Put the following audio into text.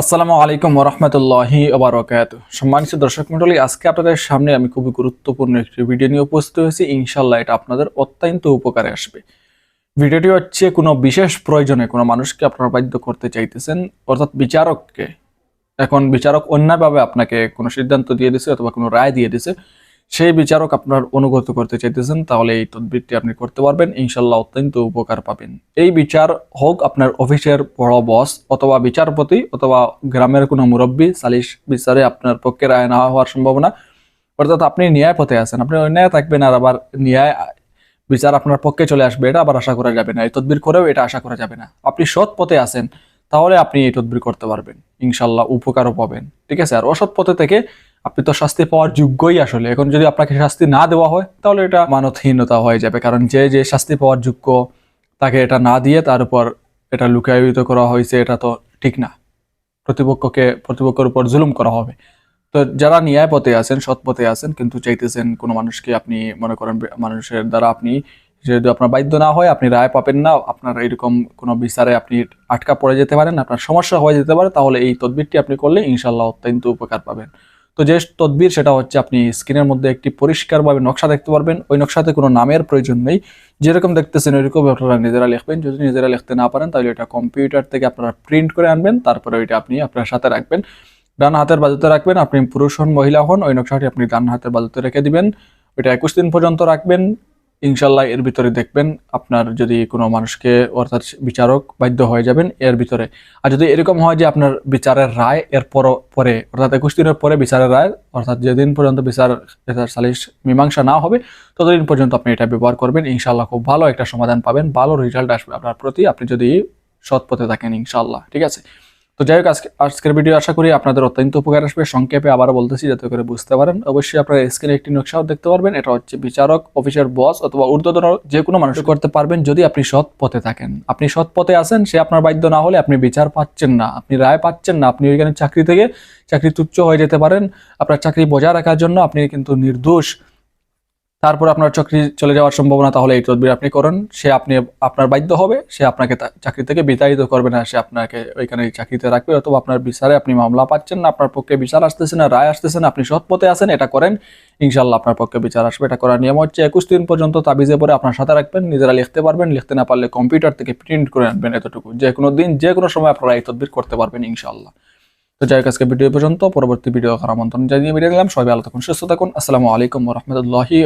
আসসালামু আলাইকুম ওরহমতুল্লাহি ওবরাকাত সম্মানিত দর্শক মন্ডলী আজকে আপনাদের সামনে আমি খুবই গুরুত্বপূর্ণ একটি ভিডিও নিয়ে উপস্থিত হয়েছি। ইনশাল্লাহ এটা আপনাদের অত্যন্ত উপকারে আসবে। ভিডিওটি হচ্ছে কোনো বিশেষ প্রয়োজনে কোনো মানুষকে আপনারা বাধ্য করতে চাইতেছেন, অর্থাৎ বিচারককে। এখন বিচারক অন্যায়ভাবে আপনাকে কোনো সিদ্ধান্ত দিয়ে দিছে অথবা কোনো রায় দিয়ে দিছে সেই বিচারক আপনার অনুগত করতে চাইতেছেন, তাহলে এই তদবিরটি আপনি করতে পারবেন। ইনশাল্লাহ অত্যন্ত উপকার পাবেন। এই বিচার হোক আপনার অফিসের বড় বস অথবা বিচারপতি অথবা গ্রামের কোনো মুরব্বী, সালিশ বিচারে আপনার পক্ষে রায় না হওয়ার সম্ভাবনা। অর্থাৎ আপনি ন্যায় পথে আছেন, আপনি অন্যায় থাকবেন আর আবার ন্যায় বিচার আপনার পক্ষে চলে আসবে, এটা আবার আশা করা যাবে না। এই তদবির করেও এটা আশা করা যাবে না। আপনি সৎ পথে আছেন, তাহলে আপনি এই তদবির করতে পারবেন। ইনশাল্লাহ উপকারও পাবেন। ঠিক আছে? আর অসৎ পথে থেকে আপনি তো শাস্তি পাওয়ার যোগ্যই আসলে। এখন যদি আপনাকে শাস্তি না দেওয়া হয়, তাহলে এটা মানবহীনতা হয়ে যাবে। কারণ যে যে শাস্তি পাওয়ার যোগ্য, তাকে এটা না দিয়ে তার উপর এটা লুকায়িত করা হয়েছে, এটা তো ঠিক না। প্রতিপক্ষকে, প্রতিপক্ষের উপর জুলুম করা হবে। তো যারা ন্যায় পথে আছেন সৎ পথে আছেন, কিন্তু চাইতেছেন কোনো মানুষকে আপনি মনে করেন মানুষের দ্বারা আপনি যদি আপনার বাধ্য না হয়, আপনি রায় পাবেন না, আপনার এরকম কোনো বিচারে আপনি আটকা পড়ে যেতে পারেন, আপনার সমস্যা হয়ে যেতে পারে, তাহলে এই তদবিরটি আপনি করলে ইনশাল্লাহ অত্যন্ত উপকার পাবেন। তো যে তদবির সেটা হচ্ছে আপনি স্ক্রিনের মধ্যে একটি পরিষ্কারভাবে নকশা দেখতে পারবেন। ওই নকশাতে কোনো নামের প্রয়োজন নেই। যেরকম দেখতেছেন ওইরকম আপনারা নিজেরা লিখবেন। যদি নিজেরা লিখতে না পারেন, তাহলে এটা কম্পিউটার থেকে আপনারা প্রিন্ট করে আনবেন। তারপরে ওইটা আপনি আপনার সাথে রাখবেন। ডান হাতের বাজুতে রাখবেন। আপনি পুরুষ হন, মহিলা হন, ওই নকশাটি আপনি ডান হাতের বাজুতে রেখে দিবেন। ওইটা একুশ দিন পর্যন্ত রাখবেন। ইনশাল্লাহ এর ভিতরে দেখবেন আপনার যদি কোনো মানুষকে অর্থাৎ বিচারক বাধ্য হয়ে যাবেন এর ভিতরে। আর যদি এরকম হয় যে আপনার বিচারের রায় এর পর পরে, অর্থাৎ একুশ দিনের পরে বিচারের রায়, অর্থাৎ যেদিন পর্যন্ত বিচার সালিশ মীমাংসা না হবে, ততদিন পর্যন্ত আপনি এটা ব্যবহার করবেন। ইনশাল্লাহ খুব ভালো একটা সমাধান পাবেন, ভালো রেজাল্ট আসবে আপনার প্রতি। আপনি যদি সৎ পথে থাকেন ইনশাল্লাহ, ঠিক আছে? তো যাই হোক, আজকে আজকের ভিডিও আশা করি আপনাদের অত্যন্ত উপকার আসবে। সংক্ষেপে আবারও বলতেছি, যাতে করে বুঝতে পারেন। অবশ্যই আপনারা স্ক্রিনে একটি নকশাও দেখতে পারবেন। এটা হচ্ছে বিচারক অফিসের বস অথবা ঊর্ধ্বতন যে কোনো মানুষ করতে পারবেন যদি আপনি সৎ পথে থাকেন। আপনি সৎ পথে আছেন, সে আপনার বাধ্য না হলে আপনি বিচার পাচ্ছেন না। আপনি রায় পাচ্ছেন না। আপনি ওইখানে চাকরি থেকে চাকরি তুচ্ছ হয়ে যেতে পারেন। আপনার চাকরি বজায় রাখার জন্য আপনি কিন্তু নির্দোষ। তারপর আপনার চাকরি চলে যাওয়ার সম্ভাবনা তাহলে এই তদবির আপনি করেন। সে আপনি, আপনার বাধ্য হবে, সে আপনাকে চাকরি থেকে বিতাড়িত করবে না, সে আপনাকে ওইখানে চাকরিতে রাখবে অথবা আপনার বিচারে আপনি মামলা পাচ্ছেন না, আপনার পক্ষে বিচার আসতেছে না, রায় আসতেছে না, আপনি সৎ পথে আছেন, এটা করেন। ইনশাল্লাহ আপনার পক্ষে বিচার আসবে, এটা করার নিয়ম হচ্ছে একুশ দিন পর্যন্ত তাবিজে পরে আপনার সাথে রাখবেন, নিজেরা লিখতে পারবেন, লিখতে না পারলে কম্পিউটার থেকে প্রিন্ট করে আনবেন এতটুকু। যে কোনো দিন যে কোনো সময় আপনারা এই তদবির করতে পারবেন ইনশাল্লাহ তো যাই আজকে ভিডিও পর্যন্ত। পরবর্তী ভিডিও করার আমন্ত্রণ জানিয়ে ভিডিও গেলাম সবাই ভালো থাকুন, সুস্থ থাকুন। আসসালামু আলাইকুম রহমতুল্লাহি